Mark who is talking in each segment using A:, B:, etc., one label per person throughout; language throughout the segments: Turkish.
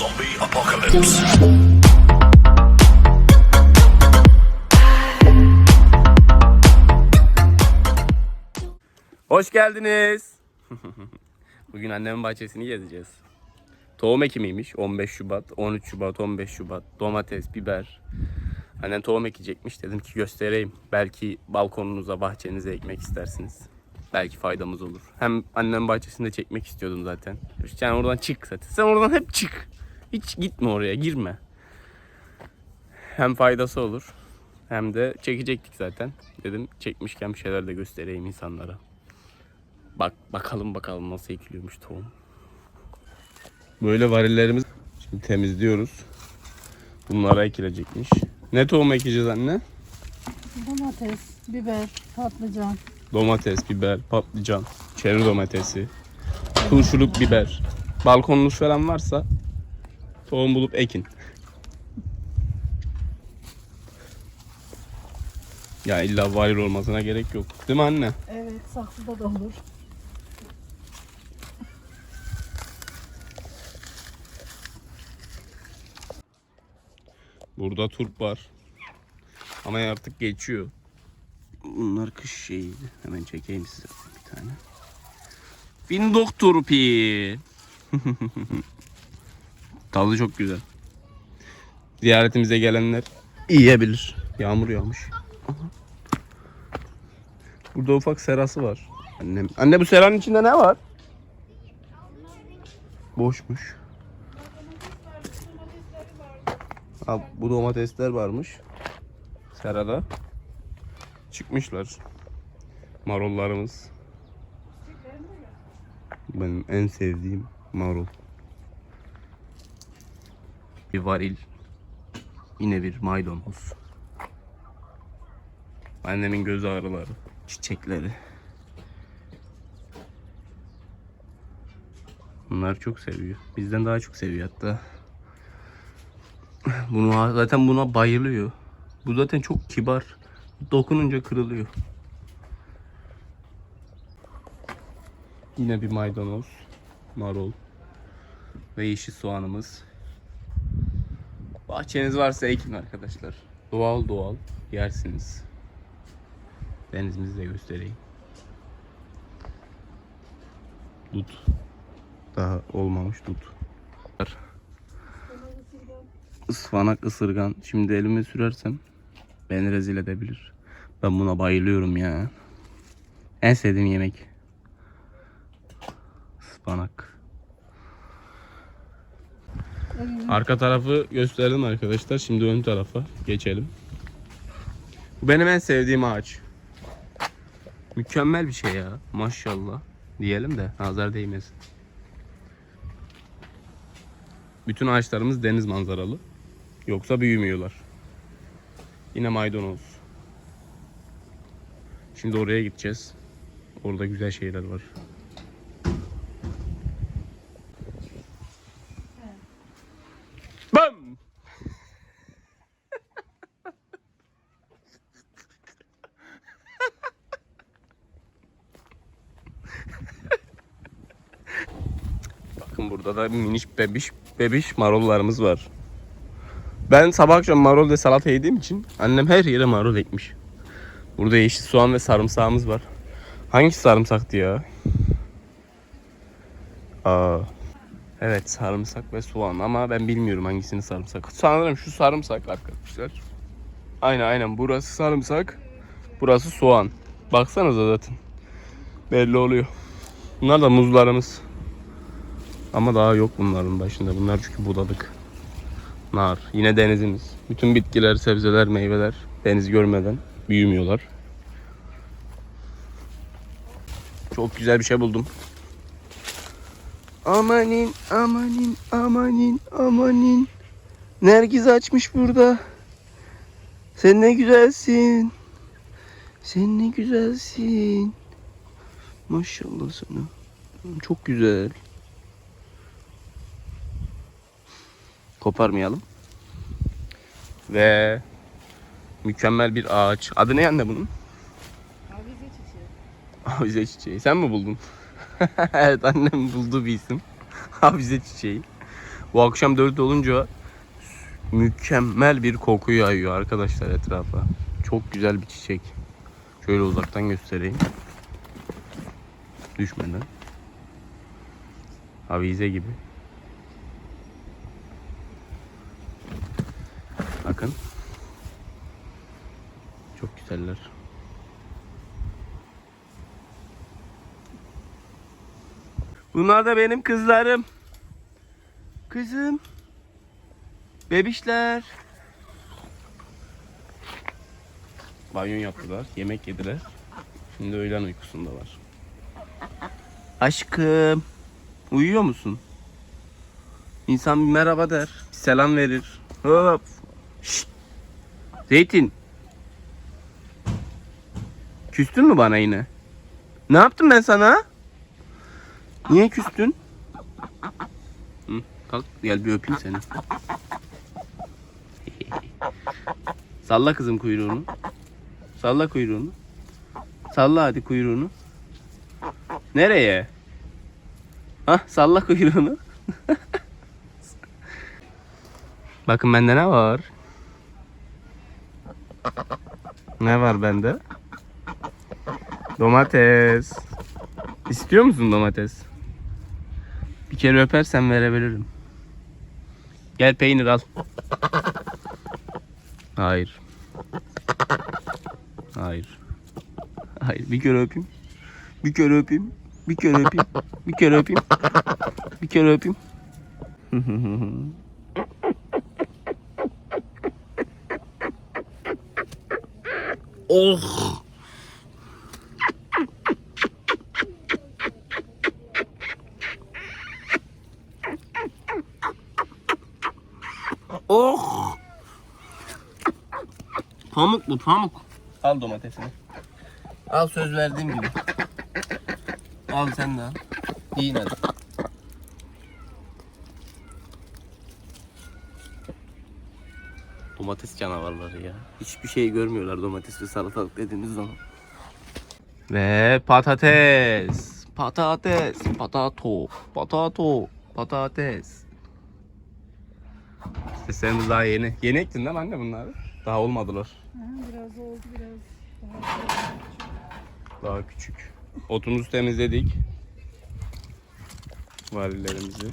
A: Zombie apocalypse.
B: Hoş geldiniz. Bugün annemin bahçesini gezeceğiz. Tohum ekimiymiş 15 Şubat, 13 Şubat, 15 Şubat. Domates, biber. Annem tohum ekecekmiş. Dedim ki göstereyim. Belki balkonunuza, bahçenize ekmek istersiniz. Belki faydamız olur. Hem annemin bahçesinde çekmek istiyordum zaten. Sen oradan çık zaten. Sen oradan hep çık. Hiç gitme oraya, girme. Hem faydası olur. Hem de çekecektik zaten. Dedim çekmişken bir şeyler de göstereyim insanlara. Bak bakalım bakalım nasıl ekiliyormuş tohum. Böyle varillerimiz şimdi temizliyoruz. Bunlara ekilecekmiş. Ne tohum ekeceğiz anne?
C: Domates, biber, patlıcan.
B: Domates, biber, patlıcan, çeri domatesi, turşuluk biber. Balkonunuz falan varsa tohum bulup ekin. Ya illa varil olmasına gerek yok. Değil mi anne?
C: Evet, saksıda da olur.
B: Burada turp var. Ama artık geçiyor. Bunlar kış şeyiydi. Hemen çekeyim size bir tane. Bindok turpi. Tadı çok güzel. Ziyaretimize gelenler yiyebilir. Yağmur yağmış. Aha. Burada ufak serası var. Annem. Anne bu seranın içinde ne var? Boşmuş. Ha, bu domatesler varmış. Serada. Çıkmışlar. Marullarımız. Benim en sevdiğim marul. Bir varil. Yine bir maydanoz. Annemin göz ağrıları. Çiçekleri. Bunlar çok seviyor. Bizden daha çok seviyor hatta. Bunu zaten buna bayılıyor. Bu zaten çok kibar. Dokununca kırılıyor. Yine bir maydanoz, marul ve yeşil soğanımız. Bahçeniz varsa ekin arkadaşlar. Doğal doğal yersiniz. Denizimizi de göstereyim. Dut. Daha olmamış dut. ıspanak ısırgan. Şimdi elime sürersem beni rezil edebilir. Ben buna bayılıyorum ya. En sevdiğim yemek. Ispanak. Arka tarafı gösterdim arkadaşlar. Şimdi ön tarafa geçelim. Bu benim en sevdiğim ağaç. Mükemmel bir şey ya. Maşallah. Diyelim de nazar değmesin. Bütün ağaçlarımız deniz manzaralı. Yoksa büyümüyorlar. Yine maydanoz. Şimdi oraya gideceğiz. Orada güzel şeyler var. Bam! Bakın burada da miniş bebiş bebiş marullarımız var. Ben sabah akşam marul ve salata yediğim için annem her yere marul ekmiş. Burada yeşil soğan ve sarımsağımız var. Hangisi sarımsaktı ya? Aa. Evet sarımsak ve soğan ama ben bilmiyorum hangisini sarımsak. Sanırım şu sarımsak arkadaşlar. Aynen aynen burası sarımsak. Burası soğan. Baksanıza zaten. Belli oluyor. Bunlar da muzlarımız. Ama daha yok bunların başında. Bunlar çünkü budadık. Nar. Yine denizimiz. Bütün bitkiler, sebzeler, meyveler deniz görmeden büyümüyorlar. Çok güzel bir şey buldum. Amanin, amanin, amanin, amanin. Nergiz açmış burada. Sen ne güzelsin. Sen ne güzelsin. Maşallah sana. Çok güzel. Koparmayalım. Ve mükemmel bir ağaç. Adı ne anne bunun?
C: Avize çiçeği.
B: Avize çiçeği. Sen mi buldun? evet annem buldu bir isim. Avize çiçeği. Bu akşam 4 olunca mükemmel bir koku yayıyor arkadaşlar etrafa. Çok güzel bir çiçek. Şöyle uzaktan göstereyim. Düşmeden. Avize gibi. Bakın. Çok güzeller. Bunlar da benim kızlarım. Kızım. Bebişler. Banyo yaptılar, yemek yediler. Şimdi öğlen uykusundalar. Aşkım. Uyuyor musun? İnsan bir merhaba der. Bir selam verir. Hop. Şşt. Zeytin. Küstün mü bana yine? Ne yaptım ben sana? Niye küstün? Hı, kalk gel bir öpeyim seni. Salla kızım kuyruğunu. Salla kuyruğunu. Salla hadi kuyruğunu. Nereye? Hah salla kuyruğunu. Bakın bende ne var? Ne var bende? Domates. İstiyor musun domates? Bir kere öpersen verebilirim. Gel peynir al. Hayır. Hayır. Hayır. Bir kere öpeyim. Bir kere öpeyim. Bir kere öpeyim. Bir kere öpeyim. Bir kere öpeyim. oh. Oh. Pamuk bu pamuk. Al domatesini. Al söz verdiğim gibi. Al sen de al. Yiyin hadi. Domates canavarları ya. Hiçbir şey görmüyorlar domates ve salatalık dediğimiz zaman. Ve patates. Patates. Patato. Patato. Patates. Seslerimiz daha yeni. Yeni ektin değil mi anne bunları? Daha olmadılar.
C: Ha, biraz oldu biraz. Daha
B: Daha küçük. Otumuzu temizledik. Varillerimizi.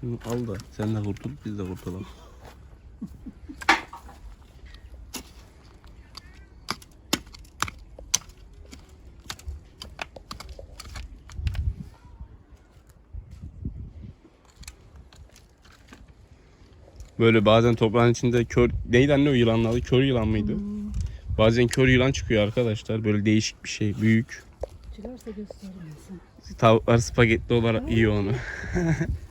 B: Şunu al da sen de kurtul biz de kurtulalım. Böyle bazen toprağın içinde kör neydi anne o yılanın adı? Kör yılan mıydı? Bazen kör yılan çıkıyor arkadaşlar. Böyle değişik bir şey. Büyük.
C: çıkarsa göstermesin.
B: Tavuklar spagetti olarak yiyor onu.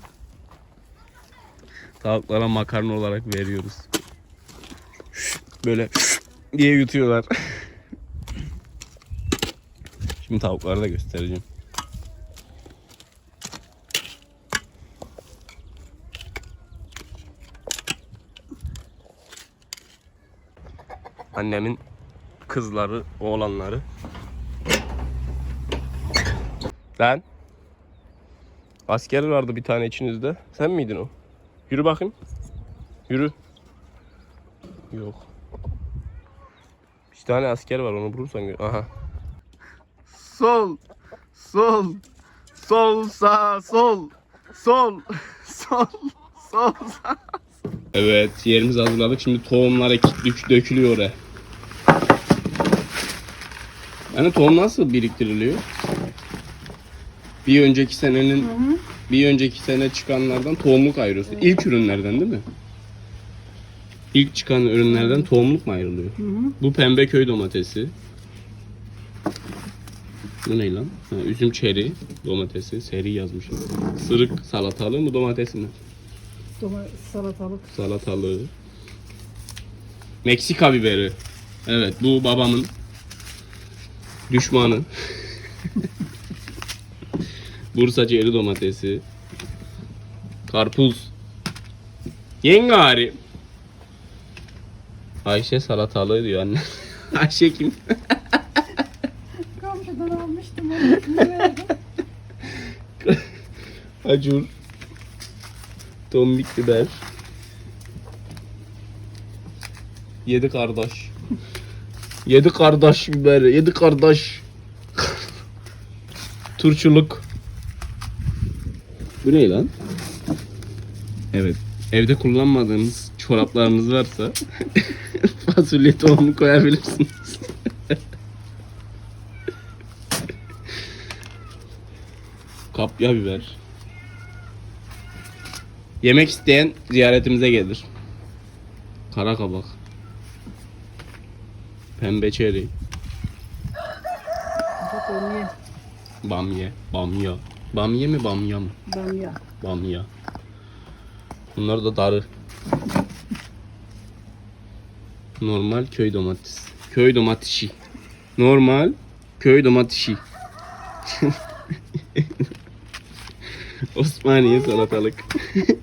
B: Tavuklara makarna olarak veriyoruz. Böyle diye yutuyorlar. Şimdi tavukları da göstereceğim. Annemin kızları, oğlanları. Lan. Asker vardı bir tane içinizde. Sen miydin o? Yürü bakayım. Yürü. Yok. Bir tane asker var onu bulursan gör. Aha. Sol. Sol. Sol sağ sol. Sol. Sol. Sol sağ. Evet yerimizi hazırladık. Şimdi tohumlar ekip dök- dökülüyor oraya. Yani tohum nasıl biriktiriliyor? Bir önceki senenin bir önceki sene çıkanlardan tohumluk ayırıyorsun. İlk ürünlerden değil mi? İlk çıkan ürünlerden tohumluk mu ayrılıyor? Bu pembe köy domatesi. Bu ne lan? Ha, üzüm çeri domatesi. Seri yazmışım. Sırık salatalığı mı domatesi mi?
C: Doma salatalık.
B: Salatalığı. Meksika biberi. Evet bu babamın düşmanı. Bursa ceri domatesi. Karpuz. Yengari. Ayşe salatalığı diyor anne. Ayşe kim?
C: Komşudan almıştım onu.
B: Acur. Tombik biber. Yedi kardeş. Yedi kardeş biber. Yedi kardeş. Turşuluk. Bu ne lan? Evet. Evde kullanmadığınız çoraplarınız varsa fasulye tohumu koyabilirsiniz. Kapya biber. Yemek isteyen ziyaretimize gelir. Kara kabak. Pembe çeri.
C: Bak onu ye.
B: Bamya. Mi bamya mı?
C: Bamya.
B: Bamya. Bunlar da darı. Normal köy domates. Köy domatesi. Normal köy domatesi. Osmaniye salatalık.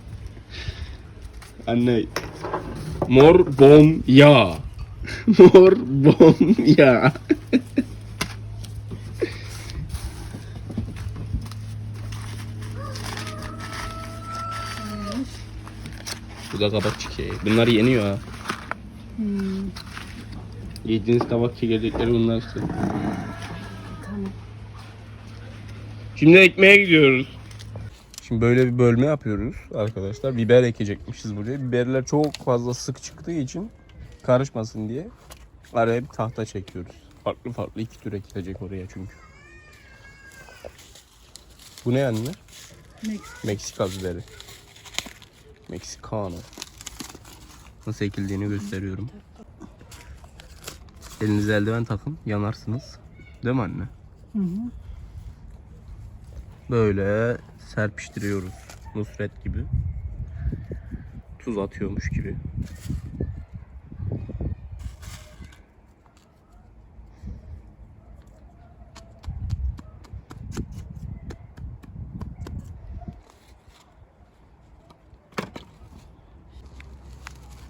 B: Anne. Mor bom ya. Mor bom ya. Bu da kabak çiçeği. Bunlar yeniyor ha.
C: Hmm,
B: Yediğiniz kabak çekirdekleri bunlar işte.
C: tamam.
B: Şimdi ekmeğe gidiyoruz. Şimdi böyle bir bölme yapıyoruz arkadaşlar. Biber ekecekmişiz buraya. Biberler çok fazla sık çıktığı için karışmasın diye araya bir tahta çekiyoruz. Farklı farklı iki tür ekilecek oraya çünkü. Bu ne anne?
C: Meksik.
B: Meksika biberi. Meksikano. Nasıl ekildiğini gösteriyorum. Elinize eldiven takın, yanarsınız. Değil mi anne?
C: Hı hı.
B: Böyle serpiştiriyoruz. Nusret gibi. Tuz atıyormuş gibi.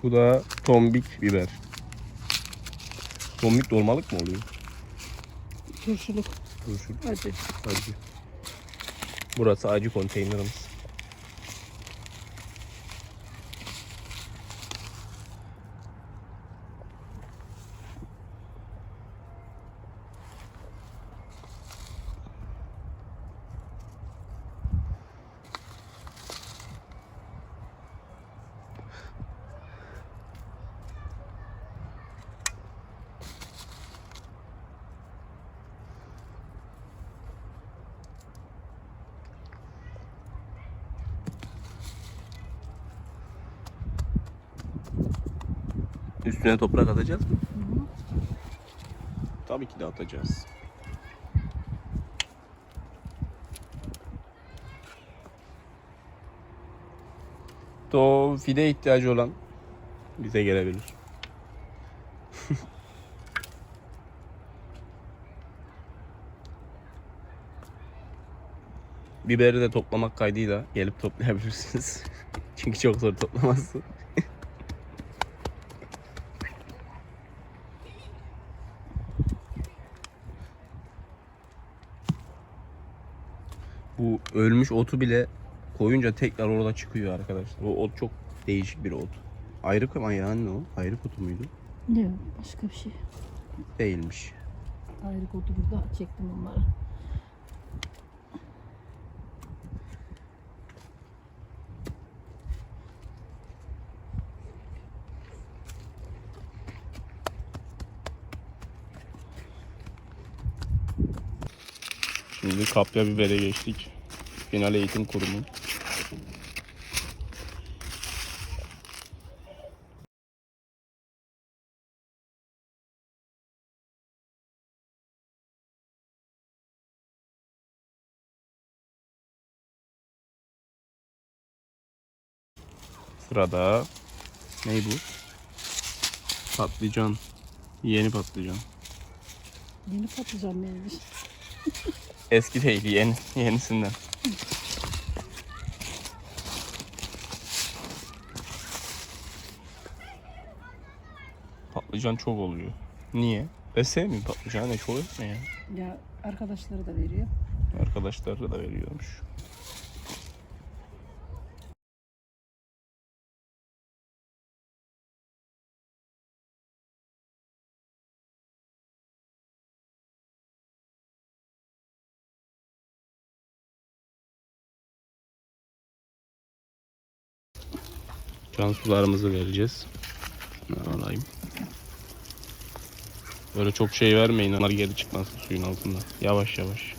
B: Bu da tombik biber. Tombik dolmalık mı oluyor?
C: Turşuluk.
B: Turşu.
C: Acı.
B: Acı. Burası acı konteynerimiz. Üstüne toprak atacağız mı? Tabii ki de atacağız. To fide ihtiyacı olan bize gelebilir. Biberi de toplamak kaydıyla gelip toplayabilirsiniz. Çünkü çok zor toplaması. Bu ölmüş otu bile koyunca tekrar orada çıkıyor arkadaşlar. O ot çok değişik bir ot. Ayrık ama yani o. Ayrık otu muydu?
C: Yok başka bir şey.
B: Değilmiş.
C: Ayrı kodu burada çektim onları.
B: Şimdi kapya bibere geçtik. Final Eğitim Kurumu. Sırada ne bu? Patlıcan. Yeni patlıcan.
C: Yeni patlıcan neymiş?
B: Eski değil, yeni, yenisinden. Patlıcan çok oluyor. Niye? Ben sevmiyorum patlıcanı. Çok etme ya.
C: Ya arkadaşları da veriyor.
B: Arkadaşları da veriyormuş. Can sularımızı vereceğiz. Şunları alayım. Böyle çok şey vermeyin. Onlar geri çıkmasın suyun altında. Yavaş yavaş.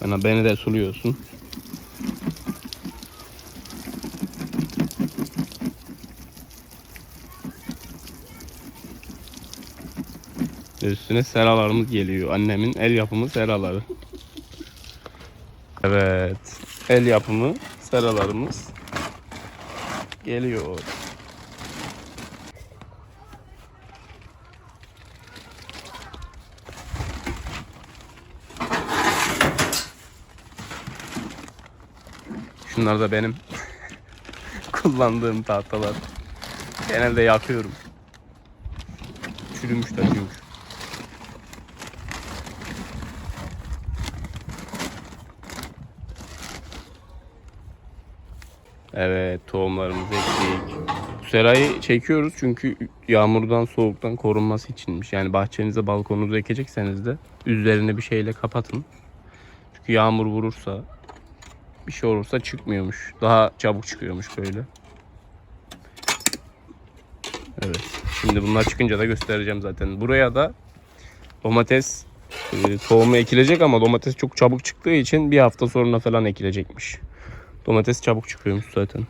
B: Bana beni de suluyorsun. Üstüne seralarımız geliyor. Annemin el yapımı seraları. Evet. El yapımı seralarımız geliyor. Şunlar da benim kullandığım tahtalar. Genelde yakıyorum. Çürümüşler çünkü. Evet tohumlarımızı. Bu serayı çekiyoruz çünkü yağmurdan soğuktan korunması içinmiş. Yani bahçenize balkonunuza ekecekseniz de üzerine bir şeyle kapatın. Çünkü yağmur vurursa bir şey olursa çıkmıyormuş. Daha çabuk çıkıyormuş böyle. Evet. Şimdi bunlar çıkınca da göstereceğim zaten. Buraya da domates e, tohumu ekilecek ama domates çok çabuk çıktığı için bir hafta sonra falan ekilecekmiş. Domates çabuk çıkıyormuş zaten.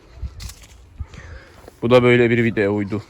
B: Bu da böyle bir videoydu.